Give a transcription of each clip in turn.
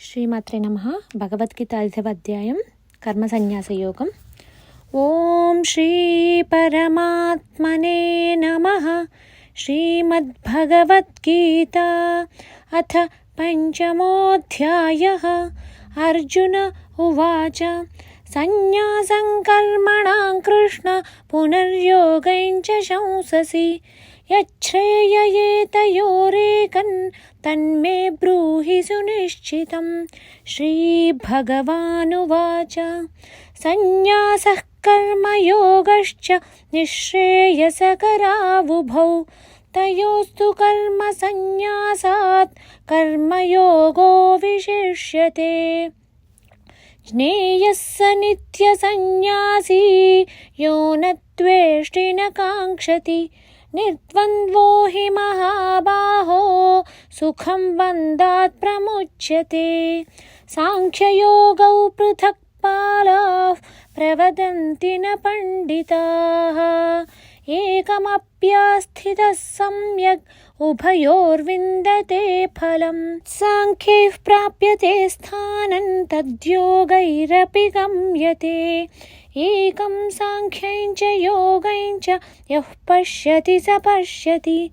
శ్రీమాత్రే నమ భగవద్గీత అధ్యాయం కర్మ సన్యాస యోగం ఓం శ్రీ పరమాత్మనే నమ శ్రీమద్భగవద్గీత అథ పంచమోధ్యాయ అర్జున ఉవాచ సన్యాసం కర్మణాం కృష్ణ పునర్యోగైంచ శంససి యచ్ఛ్రేయేతయోరేకన్ तन्मे ब्रूहि सुनिश्चितं। श्रीभगवानुवाच। सन्न्यासः कर्मयोगश्च निःश्रेयसकरावुभौ। तयोस्तु कर्मसन्न्यासात् कर्मयोगो विशिष्यते। ज्ञेयः स नित्यसंन्यासी यो न त्वेष्टि न काङ्क्षति। निर्द्वन्द्वो हि महाबाहो सुखं बन्धात् प्रमुच्यते। साङ्ख्ययोगौ पृथक् पालाः प्रवदन्ति न पण्डिताः। एकमप्यास्थितः सम्यक् उभयोर्विन्दते फलं साङ्ख्यैः प्राप्यते स्थानं तद्योगैरपि गम्यते। एकं साङ्ख्यं च यः पश्यति स पश्यति।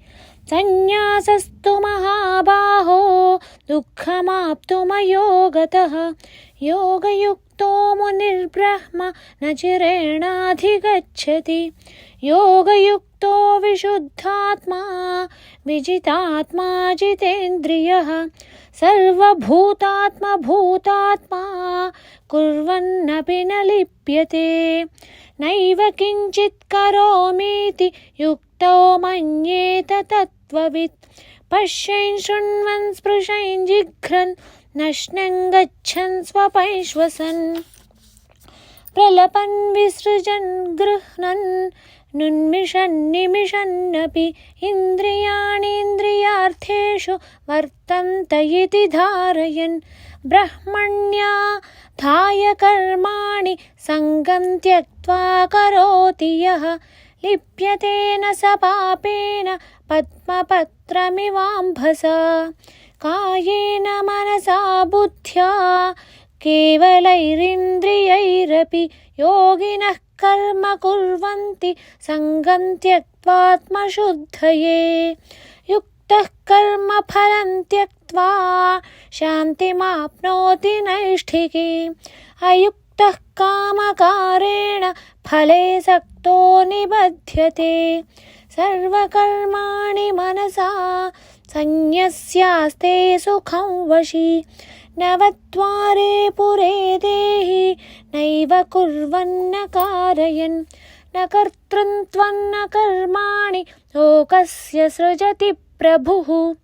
सन्न्यासस्तु महाबाहो दुःखमाप्तुमयोगतः योगयुक्तो मुनिर्ब्रह्म न चिरेणाधिगच्छति। योगयुक्तो विशुद्धात्मा, विजितात्मा जितेन्द्रियः। सर्वभूतात्मभूतात्मा कुर्वन्नपि न लिप्यते। नैव किञ्चित् करोमीति युक्तो मन्येत तत्त्ववित्। पश्यन् शृण्वन् स्पृशन् नश्नन् गच्छन् स्वपैश्वसन्। प्रलपन् विसृजन् गृह्णन् नुन्मिषन्निमिषन्नपि इन्द्रियाणीन्द्रियार्थेषु वर्तन्त इति धारयन्। ब्रह्मण्या धाय कर्माणि सङ्गं त्यक्त्वा करोति यः। लिप्यतेन स पापेन पद्मपत्रमिवाम्भसा। कायेन मनसा बुद्ध्या? केवलैरिन्द्रियैरपि योगिनः कर्म कुर्वन्ति सङ्गं त्यक्त्वात्मशुद्धये। युक्तः कर्मफलं त्यक्त्वा शान्तिमाप्नोति नैष्ठिकी। अयुक्तः कामकारेण फले सक्तो निबध्यते। सर्वकर्माणि मनसा सन्न्यस्यास्ते सुखं वशी। नवद्वारे पुरे देहि, नैव कुर्वन्न कारयन्। न कर्तृत्वन्न कर्माणि, लोकस्य सृजति प्रभुः।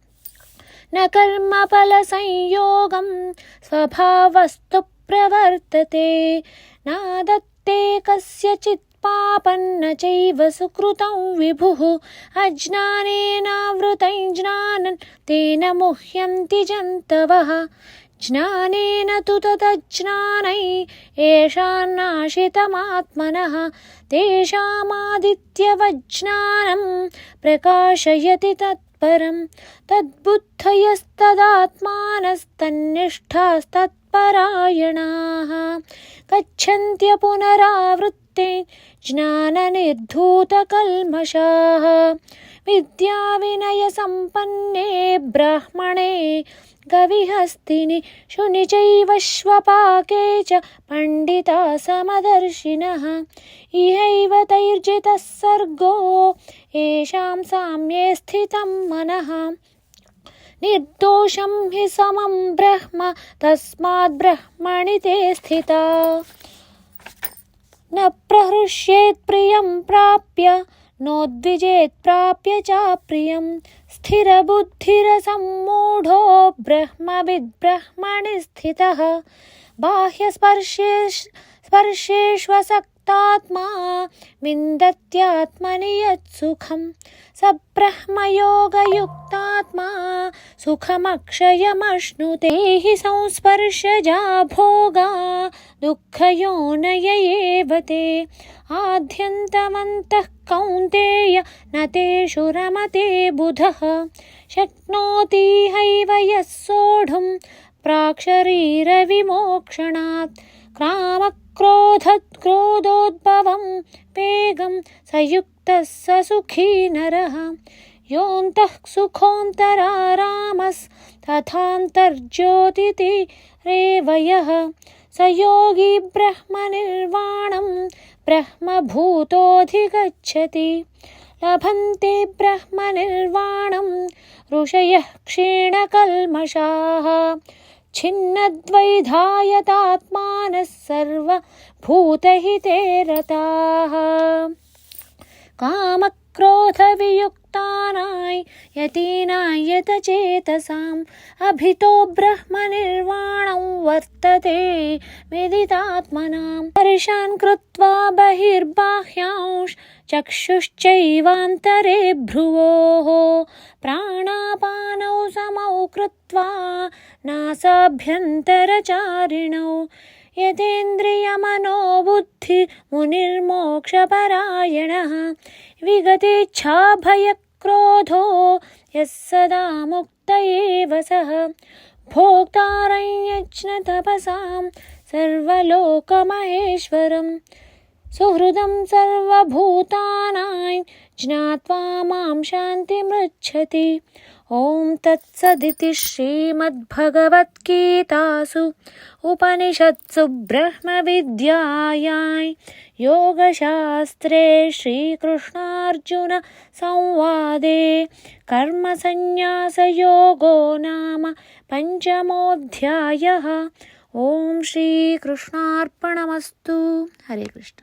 न कर्मफलसंयोगं स्वभावस्तु प्रवर्तते। नादत्ते कस्यचित् पापन्न चैव सुकृतं विभुः। अज्ञानेनावृतं ज्ञानं तेन मुह्यन्ति जन्तवः। ज्ञानेन तु तदज्ञानै येषान्नाशितमात्मनः तेषामादित्यवज्ञानं प्रकाशयति तत्परं। तद्बुद्धयस्तदात्मानस्तन्निष्ठास्तत्परायणाः। गच्छन्त्य पुनरावृत्ते ज्ञाननिर्धूतकल्मषाः। विद्याविनयसम्पन्ने ब्राह्मणे, गविहस्तिनि शुनि चैव श्वपाके च पण्डिता समदर्शिनः। इहैव तैर्जितः सर्गो, येषां साम्ये स्थितं मनः। निर्दोषं हि समं ब्रह्म, तस्माद् ब्रह्मणि ते स्थिता। न प्रहृष्येत् प्रियं प्राप्य नोद्विजेत् प्राप्य चाप्रियं स्थिरबुद्धिरसम्मूढो ब्रह्मविद्ब्रह्मणि स्थितः। बाह्यस्पर्शे स्पर्शेष्वसक्तात्मा विन्दत्यात्मनि यत्सुखं स ब्रह्मयोगयुक्तात्मा सुखमक्षयमश्नुते हि संस्पर्शजा भोगा, दुःखयोनय एव ते। आद्यन्तमन्तः कौन्तेय न तेषु रमते बुधः। शक्नोति हैव यः सोढुं प्राक्शरीरविमोक्षणात् क्रामक्रोधक्रोधोद्भवं वेगं सयुक्तः स सुखी नरः योऽन्तः सुखोऽन्तरारामस्तथान्तर्ज्योतिति रेवयः। स योगी ब्रह्मनिर्वाणं ब्रह्मभूतोऽधिगच्छति। लभन्ते ब्रह्मनिर्वाणं ऋषयः क्षीणकल्मषाः। छिन्नद्वैधायतात्मानः सर्वभूतहिते रताः। कामक्रोधवियुक्तानाय यतीनाय यतचेतसाम् अभितो ब्रह्मनिर्वाणं वर्तते विदितात्मनां स्पर्शान् कृत्वा बहिर्बाह्यांश चक्षुश्चैवान्तरे भ्रुवोः। प्राणापानौ समौ कृत्वा नासाभ्यन्तरचारिणौ। यतेन्द्रियमनोबुद्धिमुनिर्मोक्षपरायणः विगतेच्छाभयक्रोधो यः सदा मुक्त एव सः। भोक्तारं यज्ञतपसां सर्वलोकमहेश्वरं सुहृदं ज्ञात्वा मां शान्तिमृच्छति ॐ तत्सदिति श्रीमद्भगवद्गीतासु उपनिषत्सु ब्रह्मविद्यायां योगशास्त्रे श्रीकृष्णार्जुनसंवादे कर्मसन्न्यासयोगो नाम पञ्चमोऽध्यायः ॐ श्रीकृष्णार्पणमस्तु हरे कृष्ण